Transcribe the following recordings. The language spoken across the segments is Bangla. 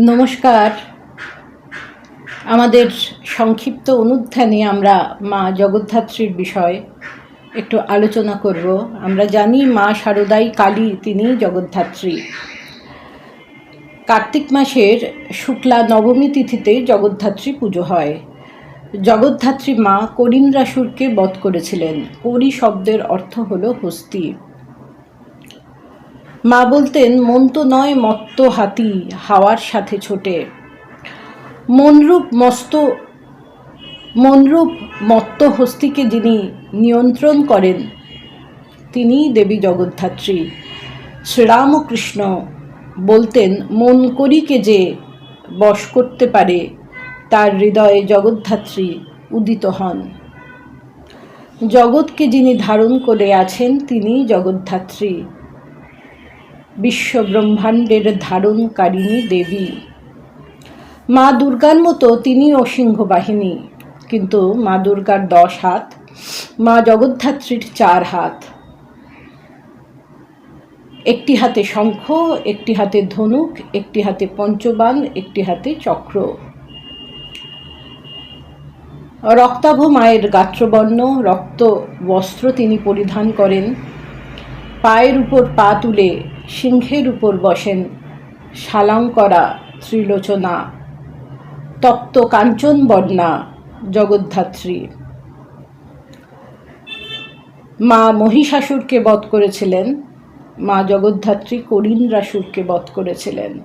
নমস্কার। আমাদের সংক্ষিপ্ত অনুধ্যানে আমরা মা জগদ্ধাত্রীর বিষয়ে একটু আলোচনা করব। আমরা জানি মা শারদাই কালী তিনি জগদ্ধাত্রী। কার্তিক মাসের শুক্লা নবমী তিথিতে জগদ্ধাত্রী পুজো হয়। জগদ্ধাত্রী মা করিন্দ্রাসুরকে বধ করেছিলেন। করি শব্দের অর্থ হল হস্তি। মা বলতেন, মন তো নয় মত্ত হাতি, হাওয়ার সাথে ছোটে। মনরূপ মস্ত, মনরূপ মত্ত হস্তিকে যিনি নিয়ন্ত্রণ করেন, তিনিই দেবী জগদ্ধাত্রী। শ্রীরামকৃষ্ণ বলতেন, মন করিকে যে বশ করতে পারে, তার হৃদয়ে জগদ্ধাত্রী উদিত হন। জগৎকে যিনি ধারণ করে আছেন তিনি জগদ্ধাত্রী। বিশ্ব ব্রহ্মাণ্ডের ধারণকারিণী দেবী। মা দুর্গার মতো তিনিও সিংহ বাহিনী। কিন্তু মা দুর্গার দশ হাত, মা জগদ্ধাত্রীর চার হাত। একটি হাতে শঙ্খ, একটি হাতে ধনুক, একটি হাতে পঞ্চবান, একটি হাতে চক্র। রক্তাভ মায়ের গাত্রবর্ণ, রক্ত, বস্ত্র তিনি পরিধান করেন। পায়ের উপর পা তুলে সিংহের উপর বসেন শালাঙ্করা ত্রিলোচনা, তপ্ত কাঞ্চন বর্ণা, জগদ্ধাত্রী। মা মহিষাসুরকে বধ করেছিলেন, মা জগদ্ধাত্রী করিন্দ্রাসুরকে বধ করেছিলেন।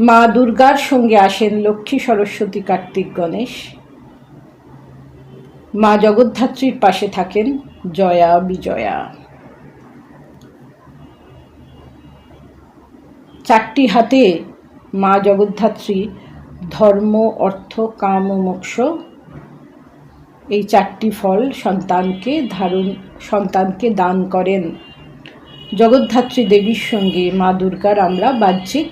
মা দুর্গার সঙ্গে আসেন লক্ষ্মী সরস্বতী কার্তিক গণেশ। মা জগদ্ধাত্রীর পাশে থাকেন জয়া বিজয়া। চারটি হাতে মা জগদ্ধাত্রী ধর্ম, অর্থ, কাম ও মোক্ষ। এই চারটি ফল সন্তানকে ধারণ, সন্তানকে দান করেন। জগদ্ধাত্রী দেবীর সঙ্গে মা দুর্গার আমরা বাহ্যিক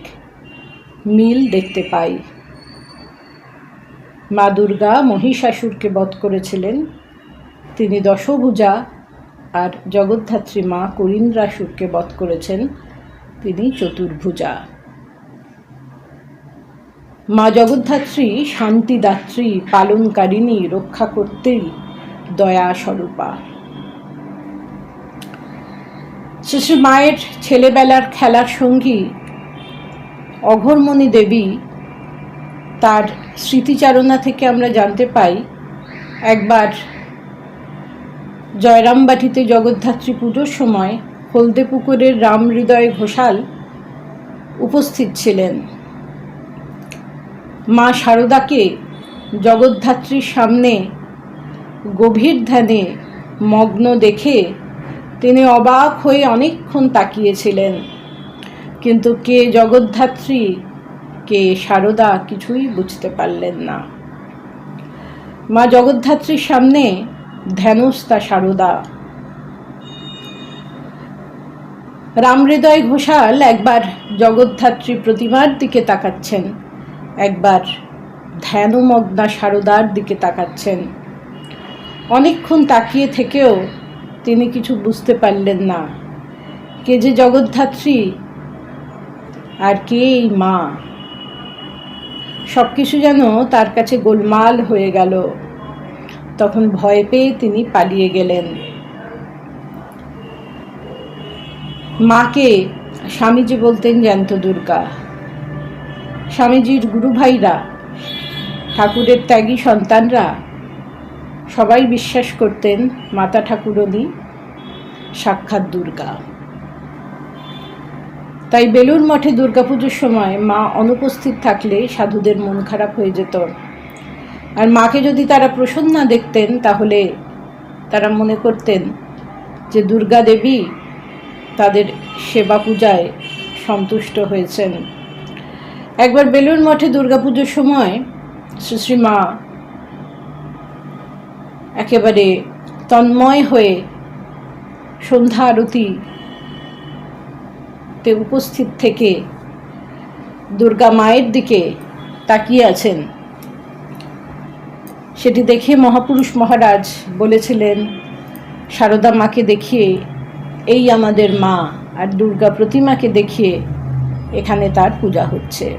মিল দেখতে পাই। মা দুর্গা মহিষাসুরকে বধ করেছিলেন। তিনি দশভুজা আর জগদ্ধাত্রী মা করিন্দ্রাসুরকে বধ করেছেন। তিনি চতুর্ভুজা। মা জগদ্ধাত্রী শান্তিদাত্রী পালনকারিণী রক্ষা করতেই দয়া স্বরূপা। শ্রী মায়ের ছেলেবেলার খেলার সঙ্গী অঘরমণি দেবী তার স্মৃতিচারণা থেকে আমরা জানতে পাই, একবার জয়রামবাটিতে জগদ্ধাত্রী পুজোর সময় হলদে পুকুরের রাম হৃদয় ঘোষাল উপস্থিত ছিলেন। মা শারদাকে জগদ্ধাত্রীর সামনে গভীর ধ্যানে মগ্ন দেখে তিনি অবাক হয়ে অনেকক্ষণ তাকিয়েছিলেন। কিন্তু কে জগদ্ধাত্রী, কে শারদা কিছুই বুঝতে পারলেন না। মা জগদ্ধাত্রীর সামনে ধ্যানস্থা শারদা রামহৃদয় ঘোষাল একবার জগদ্ধাত্রী প্রতিমার দিকে তাকাচ্ছেন। একবার ধ্যানমগ্না সারদার দিকে তাকাচ্ছেন। অনেকক্ষণ তাকিয়ে থেকেও তিনি কিছু বুঝতে পারলেন না। কে যে জগদ্ধাত্রী? আর কে এই মা? সব কিছু যেন তার কাছে গোলমাল হয়ে গেল। তখন ভয় পেয়ে তিনি পালিয়ে গেলেন। মাকে স্বামীজি বলতেন জ্যান্ত দুর্গা। স্বামীজির গুরু ভাইরা, ঠাকুরের ত্যাগী সন্তানরা সবাই বিশ্বাস করতেন মাতা ঠাকুরনী সাক্ষাৎ দুর্গা। তাই বেলুর মঠে দুর্গাপুজোর সময় মা অনুপস্থিত থাকলে সাধুদের মন খারাপ হয়ে যেত। আর মাকে যদি তারা প্রসন্ন দেখতেন, তাহলে তারা মনে করতেন যে দুর্গা দেবী তাদের সেবা পূজায় সন্তুষ্ট হয়েছেন। একবার বেলুর মঠে দুর্গাপুজোর সময় শ্রী মা একেবারে তন্ময় হয়ে সন্ধ্যা আরতি তে উপস্থিত থেকে দুর্গা মায়ের দিকে তাকিয়ে আছেন। সেটি দেখে মহাপুরুষ মহারাজ বলেছিলেন, সারদা মাকে দেখিয়ে এই আমাদের মা আর দুর্গা প্রতিমাকে দেখিয়ে এখানে তার পূজা হচ্ছে।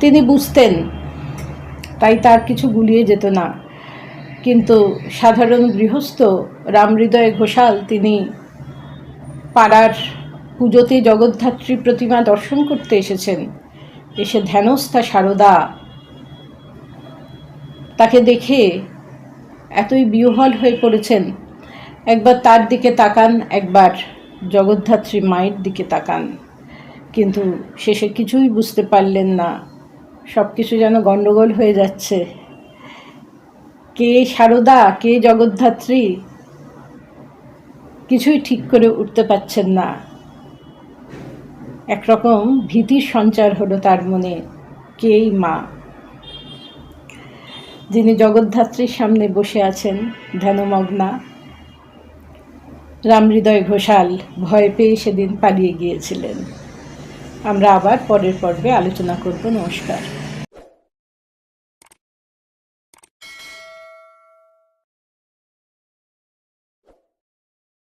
তিনি বুঝতেন, তাই তার কিছু গুলিয়ে যেত না। কিন্তু সাধারণ গৃহস্থ রামহৃদয় ঘোষাল, তিনি পাড়ার পুজোতে জগদ্ধাত্রী প্রতিমা দর্শন করতে এসেছেন। এসে ধ্যানস্থা সারদা তাকে দেখে এতই বিহ্বল হয়ে পড়েছেন একবার তার দিকে তাকান, একবার জগদ্ধাত্রী মায়ের দিকে তাকান। কিন্তু শেষে কিছুই বুঝতে পারলেন না। সব কিছু যেন গণ্ডগোল হয়ে যাচ্ছে। কে সারদা, কে জগদ্ধাত্রী? কিছুই ঠিক করে উঠতে পারছেন না। একরকম ভীতির সঞ্চার হলো তার মনে, কেই মা? যিনি জগদ্ধাত্রীর সামনে বসে আছেন, ধ্যানমগ্না রামহৃদয় ঘোষাল ভয় পেয়ে সেদিন পালিয়ে গিয়েছিলেন। আমরা আবার পরের পর্বে আলোচনা করব। নমস্কার।